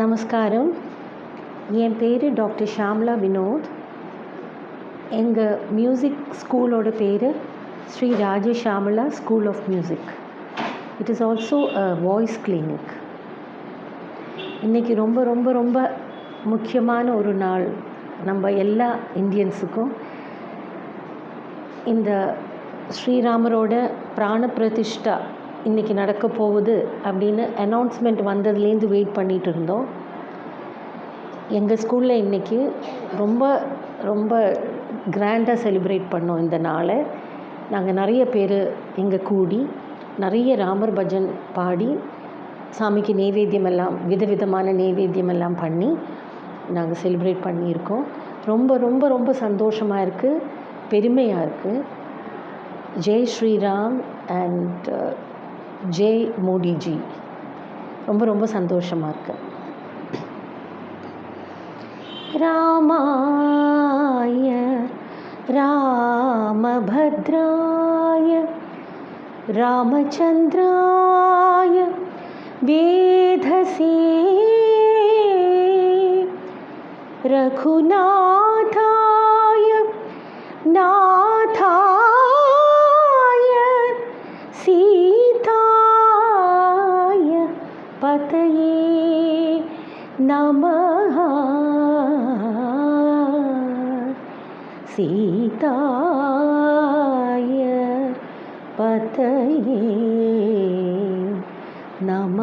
நமஸ்காரம். என் பேர் டாக்டர் ஷாம்லா வினோத். எங்கள் மியூசிக் ஸ்கூலோட பேர் Sri Raja Shyamala school of music it is also a voice clinic இன்றைக்கி ரொம்ப ரொம்ப ரொம்ப முக்கியமான ஒரு நாள் நம்ம எல்லா இந்தியன்ஸுக்கும். இந்த ஸ்ரீராமரோட பிராண பிரதிஷ்டா இன்றைக்கி நடக்க போகுது அப்படின்னு அனௌன்ஸ்மெண்ட் வந்ததுலேருந்து வெயிட் பண்ணிகிட்டு இருந்தோம். எங்கள் ஸ்கூலில் இன்றைக்கி ரொம்ப ரொம்ப கிராண்டாக செலிப்ரேட் பண்ணோம் இந்த நாளை. நாங்கள் நிறைய பேர் இங்கே கூடி நிறைய ராமர் பஜன் பாடி சாமிக்கு நெய்வேத்தியம் எல்லாம் விதவிதமான நெய்வேத்தியம் எல்லாம் பண்ணி நாங்கள் செலிப்ரேட் பண்ணியிருக்கோம். ரொம்ப ரொம்ப ரொம்ப சந்தோஷமாக இருக்குது பெருமையாக இருக்குது ஜெய் ஸ்ரீராம் அண்ட் ஜெய் மோடிஜி ரொம்ப ரொம்ப சந்தோஷமாக இருக்கு ராமாய ராமபத்ராய ராமச்சந்திராய வேதசே रघुनाथाय സീതായ പതയേ നമ.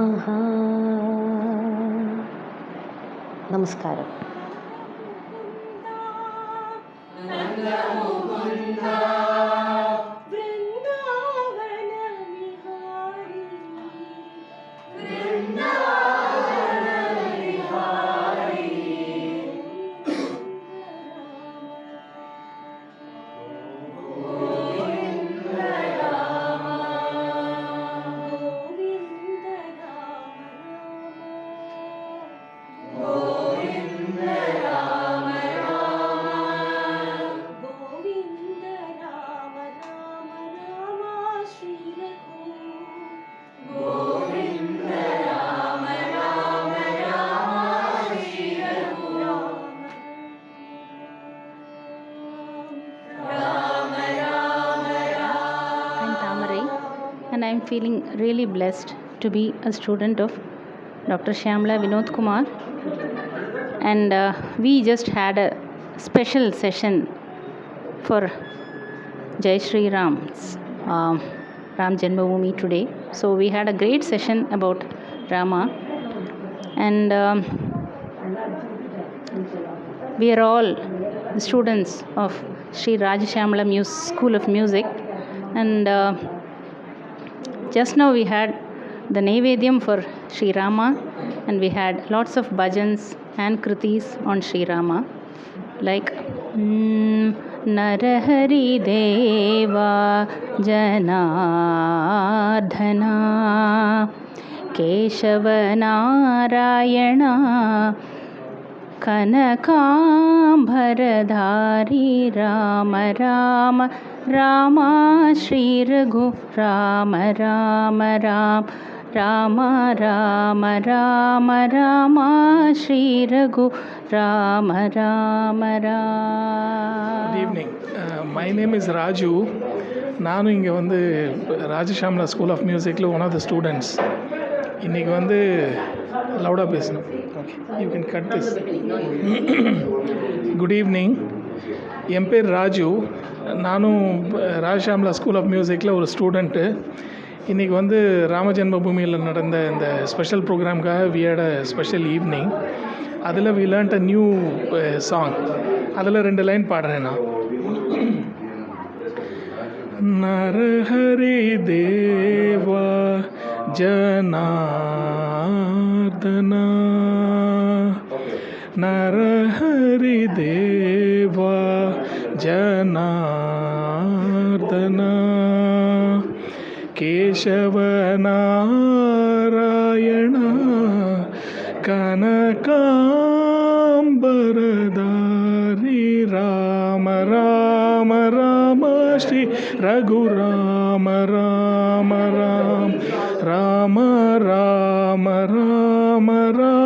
നമസ്കാരം. And I'm feeling really blessed to be a student of Dr. Shyamla Vinod Kumar. And uh, we just had a special session for Jai Shri Ram's um, Ram Janmabhoomi today. So we had a great session about Rama, and um, we are all students of Sri Rajashamala Mus- School of Music, and uh, just now we had the Naivedyam for Sri Rama, and we had lots of bhajans and kritis on Sri Rama, like mm, नरहरिदेवा जनार्दना केशवनारायणा कनकाम्बरधारी Ram Ram Rama Sri Raghu. Rama Rama Ram. Rama Rama Rama Rama Sri Raghu. Rama Rama Ram. Good evening my name is Raju நானும் இங்கே வந்து Rajashyamala school of மியூசிக்கில் one of the students இன்றைக்கி வந்து லவுடாக பேசணும். Okay you can cut this good evening என் பேர் ராஜு நானும் ராஜஷாம்லா ஸ்கூல் ஆஃப் மியூசிக்கில் ஒரு ஸ்டூடெண்ட்டு இன்றைக்கி வந்து ராமஜென்மபூமியில் நடந்த இந்த special ப்ரோக்ராம்காக we had a special evening அதில் we learned a new song அதில் ரெண்டு லைன் பாடுறேன். நான் நரஹரி தேவா ஜனார்தனா. நரஹரி தேவா ஜனார்தனா கேசவநாராயண கனகாம்பரதாரி ராம ராம ராம ஸ்ரீ ரகுராம ராம ராம ராம் ராம ராம ராம ராம